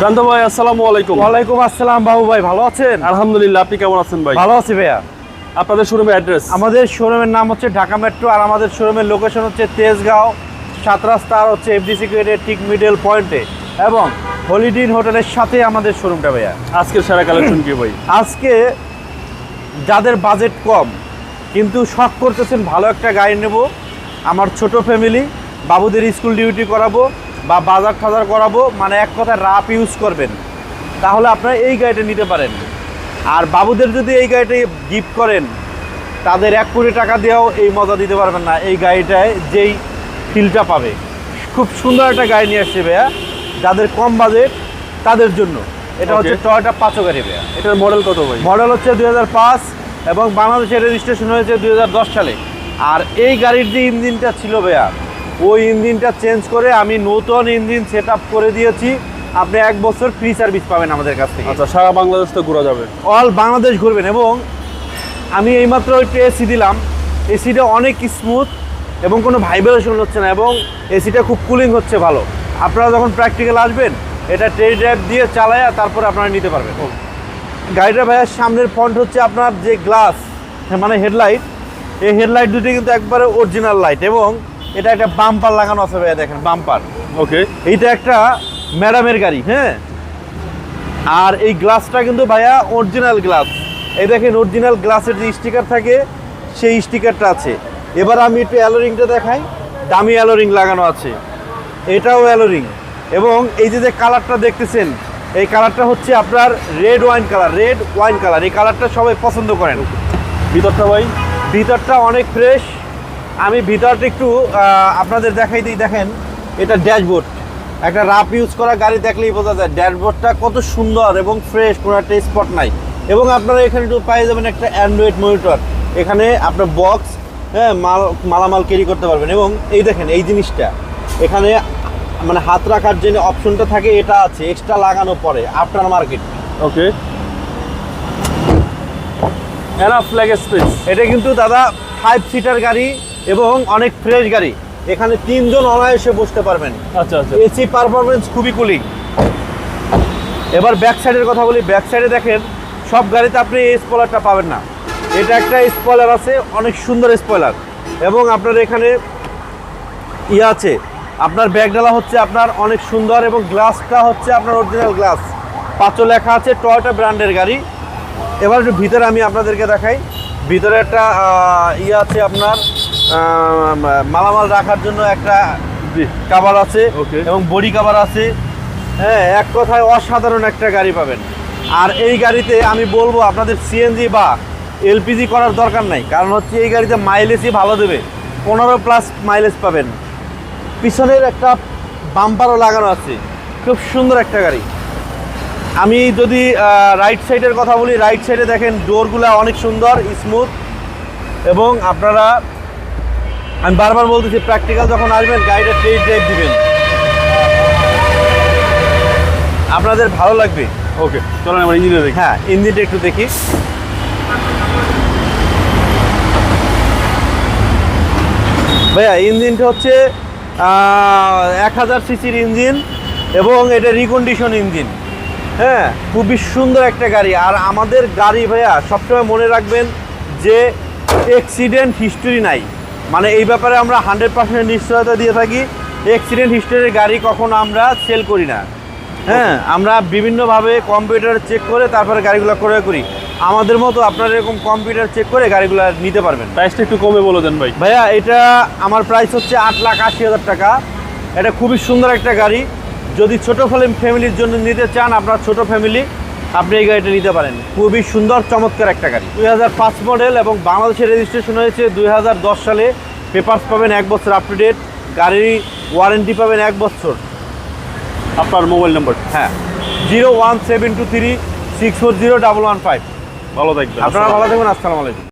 প্রান্ত ভাই আসসালামু আলাইকুম। ওয়ালাইকুম আসসালাম বাবু ভাই ভালো আছেন? আলহামদুলিল্লাহ আপনি কেমন আছেন ভাই? ভালো আছি ভাইয়া। আপনাদের শোরুমের অ্যাড্রেস আমাদের শোরুমের নাম হচ্ছে ঢাকা মেট্রো আর আমাদের শোরুমের লোকেশন হচ্ছে তেজগাঁও সাত রাস্তা আর হচ্ছে এফডিসি গেটের ঠিক মিডল পয়েন্টে এবং হলিডিন হোটেলের সাথে আমাদের শোরুমটা ভাইয়া। আজকের সেরা কালেকশন কি ভাই? আজকে যাদের বাজেট কম কিন্তু শখ করতেছেন ভালো একটা গাড়ি নেব আমার ছোট ফ্যামিলি বাবুদের স্কুল ডিউটি করাবো বা বাজার টাজার করাবো মানে এক কথায় রাপ ইউজ করবেন। তাহলে আপনারা এই গাড়িটা নিতে পারেন। আর বাবুদের যদি এই গাড়িটা গিফট করেন তাদের এক কোটি টাকা দিয়েও এই মজা দিতে পারবেন না। এই গাড়িটায় যেই ফিলটা পাবে। খুব সুন্দর একটা গাড়ি নিয়ে আসছে ভাইয়া। যাদের কম বাজেট তাদের জন্য। এটা হচ্ছে টয়টা পাঁচো গাড়ি ভাইয়া। এটার মডেল কত ভাই? মডেল হচ্ছে দু হাজার পাঁচ এবং বাংলাদেশের রেজিস্ট্রেশন হয়েছে দু হাজার দশ সালে। আর এই গাড়ির যে ইঞ্জিনটা ছিল ভাইয়া ওই ইঞ্জিনটা চেঞ্জ করে আমি নতুন ইঞ্জিন সেট করে দিয়েছি। আপনি এক বছর ফ্রি সার্ভিস পাবেন আমাদের কাছ থেকে। আচ্ছা সারা বাংলাদেশ তো ঘোরা যাবে। অল বাংলাদেশ ঘুরবেন এবং আমি এইমাত্র একটু এসি দিলাম। এসিটা অনেক স্মুথ এবং কোনো ভাইব্রেশন হচ্ছে না এবং এসিটা খুব কুলিং হচ্ছে ভালো। আপনারা যখন প্র্যাকটিক্যাল আসবেন এটা ট্রে ড্রাইভ দিয়ে চালায় তারপরে আপনারা নিতে পারবেন। গাড়িটা ভাইয়ার সামনের ফ্রন্ট হচ্ছে আপনার যে গ্লাস মানে হেডলাইট এই হেডলাইট দুটি কিন্তু একবারে অরিজিনাল লাইট এবং এটা একটা বাম্পার লাগানো আছে ভাইয়া দেখেন বাম্পার। ওকে এইটা একটা ম্যাডামের গাড়ি হ্যাঁ? আর এই গ্লাসটা কিন্তু ভাইয়া অরিজিনাল গ্লাস এই দেখেন অরিজিনাল গ্লাসের যে স্টিকার থাকে সেই স্টিকারটা আছে। এবার আমি একটু অ্যালোরিংটা দেখাই। দামি অ্যালোরিং লাগানো আছে। এটাও অ্যালোরিং এবং এই যে যে কালারটা দেখতেছেন এই কালারটা হচ্ছে আপনার red wine colour red wine colour এই কালারটা সবাই পছন্দ করেন। ভিতরটা ভাই? ভিতরটা অনেক ফ্রেশ আমি ভিতরটা একটু আপনাদের দেখাই দিই দেখেন এটা ড্যাশবোর্ড। একটা রাফ ইউজ করা গাড়ি দেখলেই বোঝা যায় ড্যাশবোর্ডটা কত সুন্দর এবং ফ্রেশ কোনো একটা স্পট নাই। এবং আপনারা এখানে একটু পেয়ে যাবেন একটা অ্যান্ড্রয়েড মনিটর এখানে আপনার বক্স হ্যাঁ মাল মালামাল ক্যারি করতে পারবেন। এবং এই দেখেন এই জিনিসটা এখানে মানে হাত রাখার যে অপশনটা থাকে এটা আছে এক্সট্রা লাগানো পরে after market okay enough flag space এটা কিন্তু দাদা ফাইভ সিটার গাড়ি এবং অনেক ফ্রেশ গাড়ি। এখানে তিনজন অনায়াসে বসতে পারবেন। আচ্ছা আচ্ছা। এসি পারফরমেন্স খুবই কুলিং এবার ব্যাক সাইডের কথা বলি। ব্যাক সাইডে দেখেন সব গাড়িতে আপনি এই স্পয়লারটা পাবেন না। এটা একটা স্পয়লার আছে অনেক সুন্দর স্পয়লার এবং আপনার এখানে ইয়ে আছে আপনার ব্যাগডালা হচ্ছে আপনার অনেক সুন্দর এবং গ্লাসটা হচ্ছে আপনার অরিজিনাল গ্লাস পাঁচও লেখা আছে টয়টা ব্র্যান্ডের গাড়ি। এবার একটু ভিতরে আমি আপনাদেরকে দেখাই। ভিতরে একটা ইয়ে আছে আপনার মালামাল রাখার জন্য একটা কাভার আছে. এবং বডি কাভার আছে। হ্যাঁ এক কথায় অসাধারণ একটা গাড়ি পাবেন। আর এই গাড়িতে আমি বলব আপনাদের সিএনজি বা এলপিজি করার দরকার নাই। কারণ হচ্ছে এই গাড়িতে মাইলেজই ভালো দেবে। পনেরো প্লাস মাইলেজ পাবেন। পিছনের একটা বাম্পারও লাগানো আছে। খুব সুন্দর একটা গাড়ি। আমি যদি রাইট সাইডের কথা বলি রাইট সাইডে দেখেন ডোরগুলো অনেক সুন্দর স্মুথ এবং আপনারা আমি বারবার বলতেছি প্র্যাকটিক্যাল যখন আসবেন গাড়িটা ট্রেড ড্রাইভ দিবেন। আপনাদের ভালো লাগবে। ওকে চলেন আমার ইঞ্জিনিয়ার দেখি। হ্যাঁ ইঞ্জিনটা একটু দেখি। ভাইয়া ইঞ্জিনটা হচ্ছে এক হাজার সিসির ইঞ্জিন এবং এটা রিকন্ডিশন ইঞ্জিন হ্যাঁ খুবই সুন্দর একটা গাড়ি। আর আমাদের গাড়ি ভাইয়া সবসময় মনে রাখবেন যে অ্যাক্সিডেন্ট হিস্টরি নাই। মানে এই ব্যাপারে আমরা হান্ড্রেড পার্সেন্ট নিশ্চয়তা দিয়ে থাকি। অ্যাক্সিডেন্ট হিস্টোরির গাড়ি কখনো আমরা সেল করি না। হ্যাঁ আমরা বিভিন্নভাবে কম্পিউটার চেক করে তারপরে গাড়িগুলো ক্রয় করি। আমাদের মতো আপনারা এরকম কম্পিউটার চেক করে গাড়িগুলো নিতে পারবেন। প্রাইসটা একটু কমে বলে দেন ভাই। ভাইয়া এটা আমার প্রাইস হচ্ছে আট লাখ আশি হাজার টাকা। এটা খুবই সুন্দর একটা গাড়ি। যদি ছোটো ফ্যামিলির জন্য নিতে চান আপনার ছোট ফ্যামিলি আপনি এই গাড়িটা নিতে পারেন। খুবই সুন্দর চমৎকার একটা গাড়ি। দুই হাজার পাঁচ মডেল এবং বাংলাদেশের রেজিস্ট্রেশন হয়েছে দুই হাজার দশ সালে। পেপার্স পাবেন এক বছর আপ টু ডেট গাড়ির ওয়ারেন্টি পাবেন এক বছর। আপনার মোবাইল নম্বর হ্যাঁ। Zero one seven two three six four zero double one five. ভালো থাকবেন। আপনারা ভালো থাকবেন আসসালামু আলাইকুম।